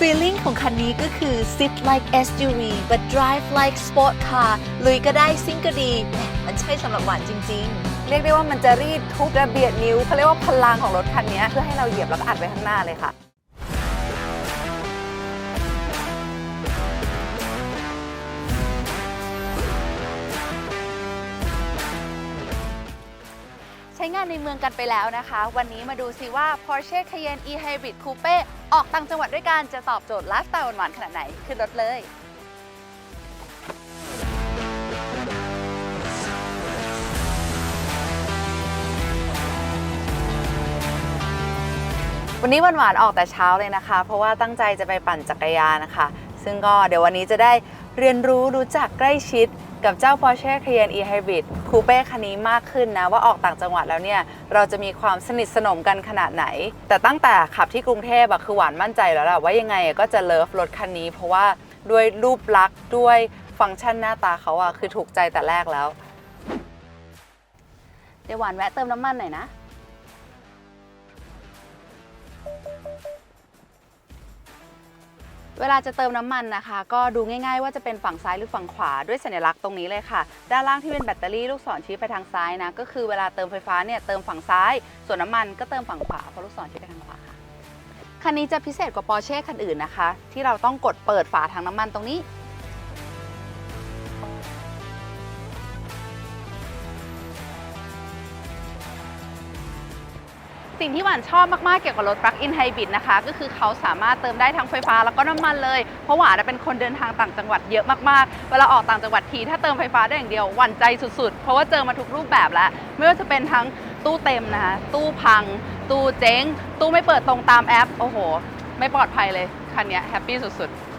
Feeling ของคันนี้ก็คือ sit like SUV but drive like sport car ลุยก็ได้ซิ่งก็ดีแหมมันใช่สำหรับหวานจริง ๆ เรียกได้ว่ามันจะรีดทุกระเบียดนิ้วเขาเรียกว่าพลังของรถคันนี้เพื่อให้เราเหยียบแล้วก็อัดไว้ข้างหน้าเลยค่ะ ช้งานในเมืองกันไปแล้วนะคะ วันนี้มาดูซิว่า Porsche Cayenne e-Hybrid Coupe ออกต่างจังหวัดด้วยกันจะตอบโจทย์ไลฟ์สไตล์หวานๆขนาดไหน ขึ้นรถเลยวันนี้วันหวานออกแต่เช้าเลยนะคะ เพราะว่าตั้งใจจะไปปั่นจักรยานนะคะ ซึ่งก็เดี๋ยววันนี้จะได้เรียนรู้รู้จักใกล้ชิด กับเจ้า Porsche Cayenne e-Hybrid Coupe คันนี้มากขึ้นนะ ว่าออกต่างจังหวัดแล้วเนี่ย เราจะมีความสนิทสนมกันขนาดไหน แต่ตั้งแต่ขับที่กรุงเทพอะคือหวานมั่นใจแล้วแหละว่ายังไงก็จะเลิฟรถคันนี้ เพราะว่าด้วยรูปลักษณ์ด้วยฟังก์ชันหน้าตาเขาอะคือถูกใจแต่แรกแล้ว เดี๋ยวหวานแวะเติมน้ำมันหน่อยนะ เวลาจะเติมน้ำมันนะคะ ก็ดูง่ายๆว่าจะเป็นฝั่งซ้ายหรือฝั่งขวาด้วยสัญลักษณ์ตรงนี้เลยค่ะ ด้านล่างที่เป็นแบตเตอรี่ลูกศรชี้ไปทางซ้ายนะก็คือเวลาเติมไฟฟ้าเนี่ยเติมฝั่งซ้าย ส่วนน้ำมันก็เติมฝั่งขวาเพราะลูกศรชี้ไปทางขวาค่ะคันนี้จะพิเศษกว่าปอร์เช่คันอื่นนะคะ ที่เราต้องกดเปิดฝาถังน้ำมันตรงนี้ สิ่งที่หวานชอบมากๆ เกี่ยวกับรถ plug-in hybrid นะคะ ก็คือเขาสามารถเติมได้ทั้งไฟฟ้าแล้วก็น้ำมันเลย เพราะหวานเป็นคนเดินทางต่างจังหวัดเยอะมากๆ เวลาออกต่างจังหวัดทีถ้าเติมไฟฟ้าได้อย่างเดียวหวั่นใจสุดๆ เพราะว่าเจอมาทุกรูปแบบแล้ว ไม่ว่าจะเป็นทั้งตู้เต็มนะคะ ตู้พัง ตู้เจ๊ง ตู้ไม่เปิดตรงตามแอป โอ้โห ไม่ปลอดภัยเลย คันนี้แฮปปี้สุดๆ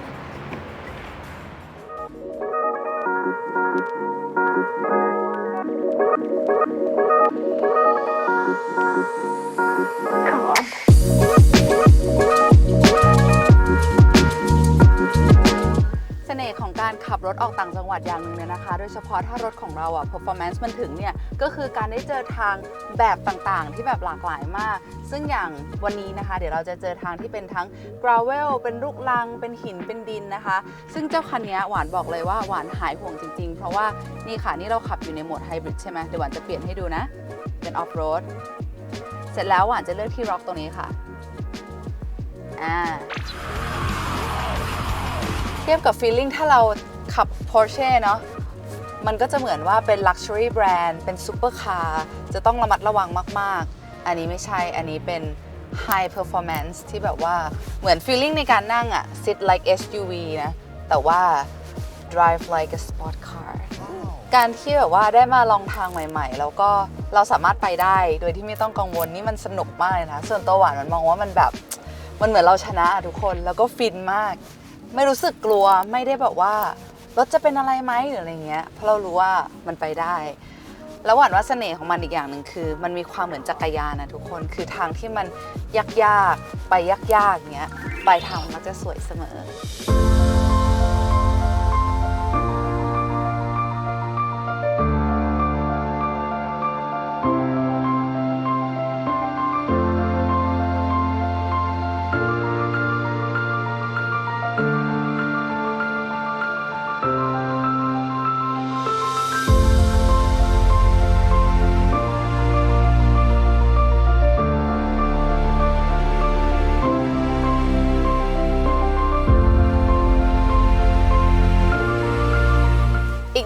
ออกต่างจังหวัดอย่างหนึ่งเนี่ยนะคะ โดยเฉพาะถ้ารถของเราอะ performance มันถึงเนี่ย ก็คือการได้เจอทางแบบต่างๆ ที่แบบหลากหลายมาก ซึ่งอย่างวันนี้นะคะ เดี๋ยวเราจะเจอทางที่เป็นทั้ง gravel เป็นลูกลัง เป็นหิน เป็นดินนะคะ ซึ่งเจ้าคันนี้หวานบอกเลยว่าหวานหายห่วงจริงๆ เพราะว่านี่ค่ะนี่เราขับอยู่ในโหมดไฮบริดใช่ไหมเดี๋ยวหวานจะเปลี่ยนให้ดูนะ เป็น off road เสร็จแล้วหวานจะเลือกที่ rock ตรงนี้ค่ะ อ่าเทียบกับ feeling ถ้าเรา ขับ Porsche เนาะมันก็จะเหมือนว่าเป็น luxury brand เป็น super car จะต้องระมัดระวังมาก ๆ อันนี้ไม่ใช่อันนี้เป็น high performance ที่แบบว่าเหมือน feeling ในการนั่งอะ sit like SUV นะแต่ว่า drive like a sport car การที่แบบว่าได้มาลองทางใหม่ ๆ แล้วก็เราสามารถไปได้โดยที่ไม่ต้องกังวลนี่มันสนุกมากเลยนะ ส่วนตัวหวานมันมองว่ามันแบบมันเหมือนเราชนะอะทุกคนแล้วก็ฟินมาก ไม่รู้สึกกลัวไม่ได้แบบว่า รถจะเป็นอะไรไหมหรืออะไรเงี้ยเพราะเรารู้ว่ามันไปได้ แล้วหวานว่าเสน่ห์ของมันอีกอย่างหนึ่งคือ มันมีความเหมือนจักรยานนะทุกคนคือทางที่มันยากๆไปยากๆเงี้ยปลายทางมันก็จะสวยเสมอ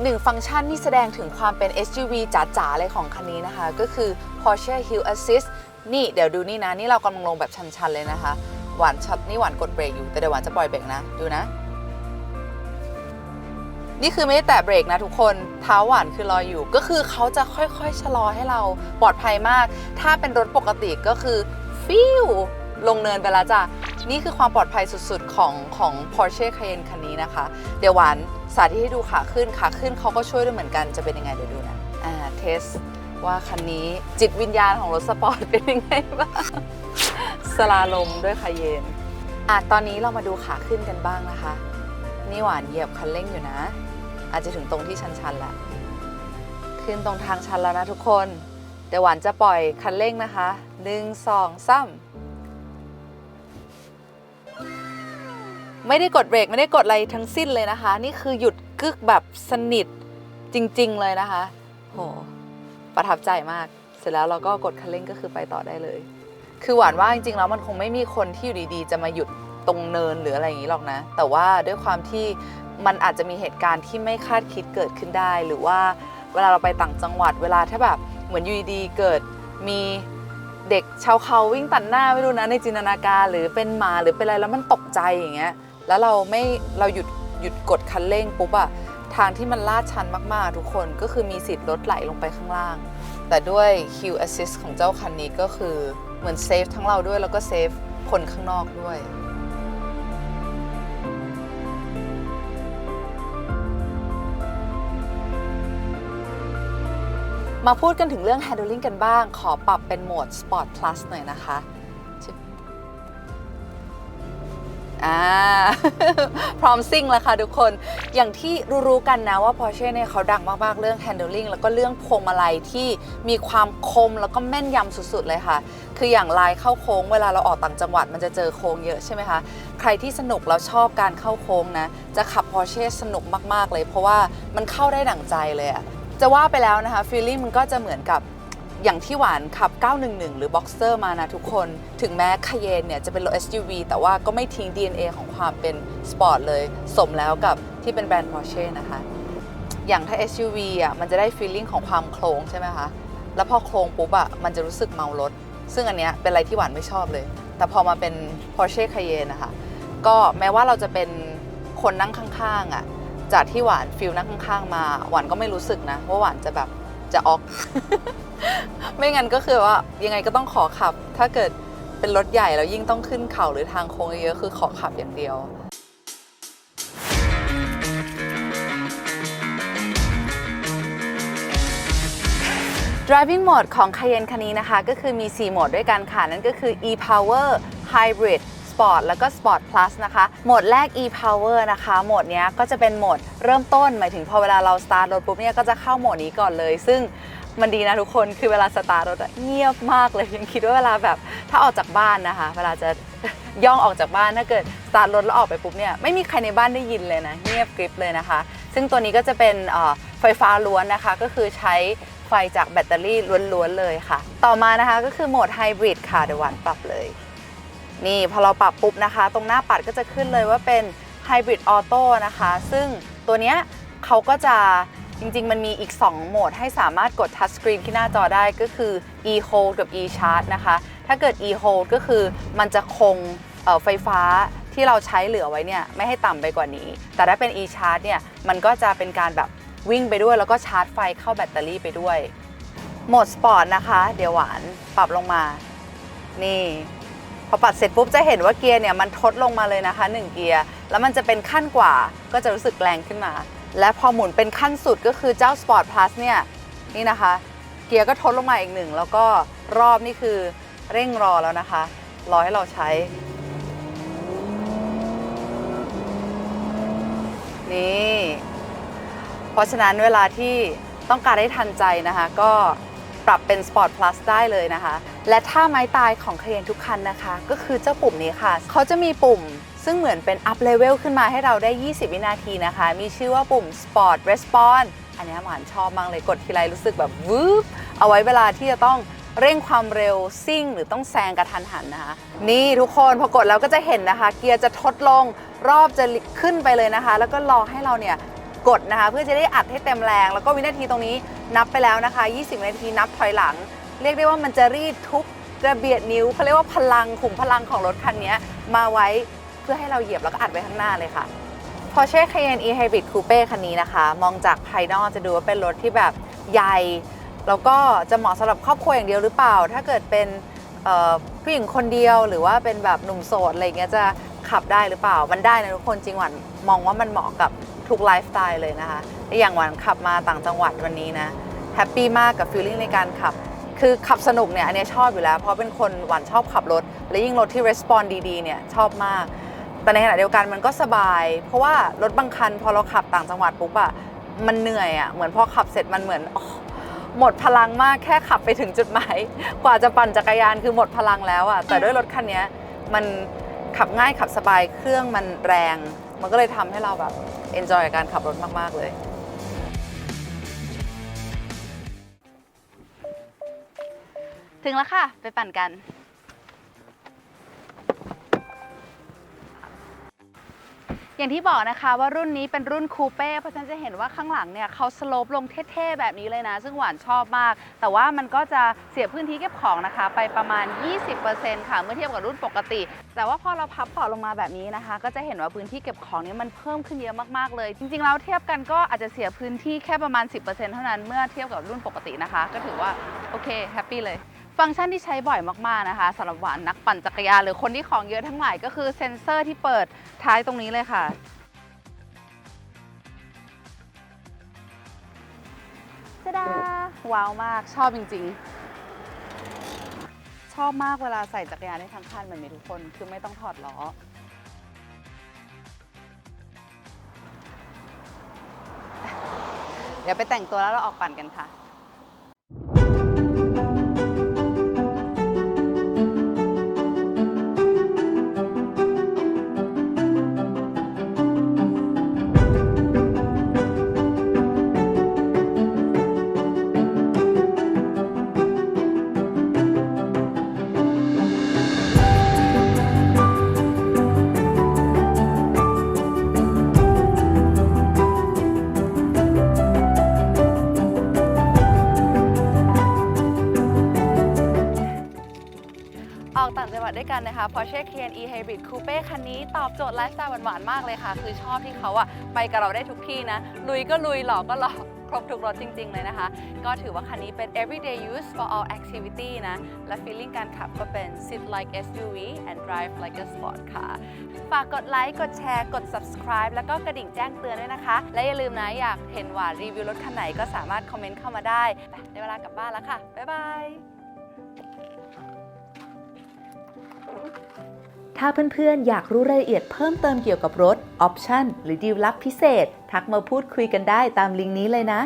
หนึ่งฟังก์ชันที่แสดงถึงความเป็น SUV จ๋าๆเลยของคันนี้นะคะ ก็คือ Porsche Hill Assist นี่เดี๋ยวดูนี่นะ นี่เรากำลังลงแบบชันๆเลยนะคะ หวานช็อตนี่หวานกดเบรกอยู่แต่เดี๋ยวหวานจะปล่อยเบรกนะ ดูนะ นี่คือไม่ได้แตะเบรกนะทุกคนเท้าหวานคือลอยอยู่ ก็คือเขาจะค่อยๆชะลอให้เราปลอดภัยมาก ถ้าเป็นรถปกติก็คือฟิวลงเนินไปแล้วจ้ะ นี่คือความปลอดภัยสุดๆ ของของ Porsche Cayenne คันนี้นะคะ เดี๋ยวหวานสาธิตให้ดูขาขึ้นขาขึ้นเขาก็ช่วยด้วยเหมือนกันจะเป็นยังไงเดี๋ยวดูนะอ่าเทสว่าคันนี้จิตวิญญาณของรถสปอร์ตเป็นยังไงบ้างสลาลมด้วยคาเยนอะตอนนี้เรามาดูขาขึ้นกันบ้างนะคะ นี่หวานเหยียบคันเร่งอยู่นะ อาจจะถึงตรงที่ชันๆแล้วขึ้นตรงทางชันแล้วนะทุกคน เดี๋ยวหวานจะปล่อยคันเร่งนะคะหนึ่งสองสาม ไม่ได้กดเบรกไม่ได้กดอะไรทั้งสิ้นเลยนะคะ นี่คือหยุดกึกแบบสนิทจริง ๆ เลยนะคะ โห ประทับใจมาก เสร็จแล้วเราก็กดคันเร่งก็คือไปต่อได้เลย คือหวานว่าจริงๆแล้วมันคงไม่มีคนที่อยู่ดีๆ จะมาหยุดตรงเนินหรืออะไรอย่างนี้หรอกนะ แต่ว่าด้วยความที่มันอาจจะมีเหตุการณ์ที่ไม่คาดคิดเกิดขึ้นได้ หรือว่าเวลาเราไปต่างจังหวัด เวลาถ้าแบบเหมือนอยู่ดีๆเกิดมีเด็กชาวเขาวิ่งตัดหน้าไม่รู้นะในจินตนาการหรือเป็นหมาหรือเป็นอะไรแล้วมันตกใจอย่างเงี้ย แล้วเราไม่เราหยุดหยุดกดคันเร่งปุ๊บอะทางที่มันลาดชันมากๆ ทุกคนก็คือมีสิทธิ์รถไหลลงไปข้างล่าง แต่ด้วย Q Assist ของเจ้าคันนี้ก็คือเหมือนเซฟทั้งเราด้วยแล้วก็เซฟคนข้างนอกด้วยมาพูดกันถึงเรื่อง handling กันบ้าง ขอปรับเป็นโหมด Sport Plus หน่อยนะคะ อ่า พร้อมซิ่งแล้วค่ะทุกคน อย่างที่รู้ๆกันนะว่า Porsche เนี่ยเขาดังมากๆ เรื่อง handling แล้วก็เรื่องพวงมาลัยที่มีความคมแล้วก็แม่นยำสุดๆเลยค่ะ คืออย่างลายเข้าโค้งเวลาเราออกต่างจังหวัดมันจะเจอโค้งเยอะใช่ไหมคะ ใครที่สนุกแล้วชอบการเข้าโค้งนะ จะขับ Porsche สนุกมากๆเลย เพราะว่ามันเข้าได้ดั่งใจเลยอะจะว่าไปแล้วนะคะ feeling มันก็จะเหมือนกับ อย่างที่หวานขับ 911 หรือ Boxer มานะทุกคน ถึงแม้คาเยนเนี่ยจะเป็นรถ SUV แต่ว่าก็ไม่ทิ้ง DNA ของความเป็นสปอร์ตเลย สมแล้วกับที่เป็นแบรนด์ Porsche นะคะ อย่างถ้า SUV อะมันจะได้ feeling ของความโครงใช่ไหมคะ แล้วพอโครงปุ๊บอะมันจะรู้สึกเมารถ ซึ่งอันเนี้ยเป็นอะไรที่หวานไม่ชอบเลย แต่พอมาเป็น Porsche Cayenne นะคะ ก็แม้ว่าเราจะเป็นคนนั่งข้างๆอะ จากที่หวานฟิลนั่งข้างๆมา หวานก็ไม่รู้สึกนะว่าหวานจะแบบ จะออก ไม่งั้นก็คือว่ายังไงก็ต้องขอขับ ถ้าเกิดเป็นรถใหญ่แล้วยิ่งต้องขึ้นเขาหรือทางโค้งเยอะคือขอขับอย่างเดียว Driving mode ของ Cayenne คันนี้นะคะ ก็คือมี 4 โหมดด้วยกันค่ะ นั่นก็คือ e-power hybrid sport แล้วก็ sport plus นะคะ โหมดแรก e-power นะคะ โหมดนี้ก็จะเป็นโหมดเริ่มต้น หมายถึงพอเวลาเราสตาร์ทรถปุ๊บเนี่ยก็จะเข้าโหมดนี้ก่อนเลย ซึ่งมันดีนะทุกคน คือเวลาสตาร์ทรถเงียบมากเลย ยังคิดว่าเวลาแบบถ้าออกจากบ้านนะคะ เวลาจะย่องออกจากบ้านถ้าเกิดสตาร์ทรถแล้วออกไปปุ๊บเนี่ยไม่มีใครในบ้านได้ยินเลยนะ เงียบกริบเลยนะคะ ซึ่งตัวนี้ก็จะเป็นไฟฟ้าล้วนนะคะ ก็คือใช้ไฟจากแบตเตอรี่ล้วนๆเลยค่ะ ต่อมานะคะก็คือโหมดไฮบริดค่ะเดี๋ยวหวานปรับเลย นี่พอเราปรับปุ๊บนะคะ ตรงหน้าปัดก็จะขึ้นเลยว่าเป็น Hybrid Auto นะคะ ซึ่งตัวเนี้ยเขาก็จะจริงๆ มันมีอีก 2 โหมดให้สามารถกด Touch Screen ที่หน้าจอได้ก็คือ e hold กับ e charge นะคะ ถ้าเกิด e hold ก็คือมันจะคงไฟฟ้าที่เราใช้เหลือไว้เนี่ยไม่ให้ต่ำไปกว่านี้ แต่ถ้าเป็น e charge เนี่ยมันก็จะเป็นการแบบวิ่งไปด้วย แล้วก็ชาร์จไฟเข้าแบตเตอรี่ไปด้วย โหมดสปอร์ตนะคะ เดี๋ยวหวานปรับลงมา นี่ อปัดเสร็จปุ๊บจะเห็นว่าเกียร์เนี่ยมันทดลงมาเลยนะคะ 1 เกียร์ แล้วมันจะเป็นขั้นกว่าก็จะรู้สึกแรงขึ้นมา และพอหมุนเป็นขั้นสุดก็คือเจ้า Sport Plus เนี่ยนี่นะคะ เกียร์ก็ทดลงมาอีกหนึ่งแล้วก็รอบนี่คือเร่งรอแล้วนะคะ รอให้เราใช้ นี่ เพราะฉะนั้นเวลาที่ต้องการได้ทันใจนะคะ ก็ ปรับเป็น Sport Plus ได้เลยนะคะ และถ้าไม้ตายของเคยนทุกคันนะคะ ก็คือเจ้าปุ่มนี้ค่ะ เขาจะมีปุ่มซึ่งเหมือนเป็น up level ขึ้นมาให้เราได้ 20 วินาทีนะคะ มีชื่อว่าปุ่ม Sport Response อันนี้หวานชอบมากเลยกดทีไรรู้สึกแบบวืบเอาไว้เวลาที่จะต้องเร่งความเร็วซิ่ง หรือต้องแซงกระทันหันนะคะ นี่ทุกคนพอกดแล้วก็จะเห็นนะคะ เกียร์จะทดลงรอบจะขึ้นไปเลยนะคะ แล้วก็รอให้เราเนี่ยกดนะคะ เพื่อจะได้อัดให้เต็มแรง แล้วก็วินาทีตรงนี้ นับไปแล้วนะคะ 20 นาทีนับถอยหลัง เรียกได้ว่ามันจะรีดทุกระเบียดนิ้วเขาเรียกว่าพลังขุมพลังของรถคันนี้มาไว้เพื่อให้เราเหยียบแล้วก็อัดไว้ข้างหน้าเลยค่ะ Porsche Cayenne e-hybrid coupe คันนี้นะคะ มองจากภายนอกจะดูว่าเป็นรถที่แบบใหญ่ แล้วก็จะเหมาะสำหรับครอบครัวอย่างเดียวหรือเปล่า ถ้าเกิดเป็นผู้หญิงคนเดียวหรือว่าเป็นแบบหนุ่มโสดอะไรเงี้ยจะขับได้หรือเปล่า มันได้นะทุกคนจริงหวันมองว่ามันเหมาะกับทุกไลฟ์สไตล์เลยนะคะ อย่างหวันขับมาต่างจังหวัดวันนี้นะแฮปปี้มากกับฟีลลิ่งในการขับ คือขับสนุกเนี่ยอันนี้ชอบอยู่แล้ว เพราะเป็นคนหวานชอบขับรถ และยิ่งรถที่ response ดีๆเนี่ยชอบมาก แต่ในขณะเดียวกันมันก็สบาย เพราะว่ารถบางคันพอเราขับต่างจังหวัดปุ๊บอะมันเหนื่อยอะเหมือนพอขับเสร็จมันเหมือนอ๋อหมดพลังมากแค่ขับไปถึงจุดหมาย กว่าจะปั่นจักรยานคือหมดพลังแล้วอะแต่ด้วยรถคันนี้มันขับง่ายขับสบายเครื่องมันแรง มันก็เลยทำให้เราแบบ enjoy กับการขับรถมาก ๆ เลย ถึงแล้วค่ะ ไปปั่นกัน อย่างที่บอกนะคะว่ารุ่นนี้เป็นรุ่นคูเป้เพราะฉะนั้นจะเห็นว่าข้างหลังเนี่ยเขาสโลปลงเท่ๆแบบนี้เลยนะ ซึ่งหวานชอบมาก แต่ว่ามันก็จะเสียพื้นที่เก็บของนะคะ ไปประมาณ 20%ค่ะ เมื่อเทียบกับรุ่นปกติ แต่ว่าพอเราพับเบาลงมาแบบนี้นะคะ ก็จะเห็นว่าพื้นที่เก็บของเนี่ยมันเพิ่มขึ้นเยอะมากๆเลย จริงๆแล้วเทียบกันก็อาจจะเสียพื้นที่แค่ประมาณ 10%เท่านั้นเมื่อเทียบกับรุ่นปกตินะคะ ก็ถือว่าโอเคแฮปปี้เลย ฟังก์ชันที่ใช้บ่อยมากๆนะคะสำหรับหวานนักปั่นจักรยานหรือคนที่ของเยอะทั้งหลายก็คือเซ็นเซอร์ที่เปิดท้ายตรงนี้เลยค่ะ จะดาว้าวมากชอบจริง ๆ ชอบมากเวลาใส่จักรยานได้ทั้งคันแบบนี้ทุกคนคือไม่ต้องถอดล้อเดี๋ยวไปแต่งตัวแล้วเราออกปั่นกันค่ะ ด้วยกันนะคะ Porsche Cayenne E Hybrid Coupe คันนี้ตอบโจทย์ไลฟ์สไตล์หวานๆ มากเลยค่ะ คือชอบที่เขาอะไปกับเราได้ทุกที่นะ ลุยก็ลุย หลอกก็หล่อครบทุกรถจริง ๆ เลยนะคะ ก็ถือว่าคันนี้เป็น everyday use for all activity นะ และ feeling การขับก็เป็น sit like SUV and drive like a sport car ฝากกดไลค์ กดแชร์ กด subscribe แล้วก็กระดิ่งแจ้งเตือนด้วยนะคะ และอย่าลืมนะ อยากเห็นหวานรีวิวรถคันไหนก็สามารถคอมเมนต์เข้ามาได้ไปได้เวลากลับบ้านแล้วค่ะ บ๊ายบาย ถ้าเพื่อนๆ อยากรู้รายละเอียดเพิ่มเติมเกี่ยวกับรถ ออปชั่นหรือดีลลับพิเศษ ทักมาพูดคุยกันได้ตามลิงก์นี้เลยนะ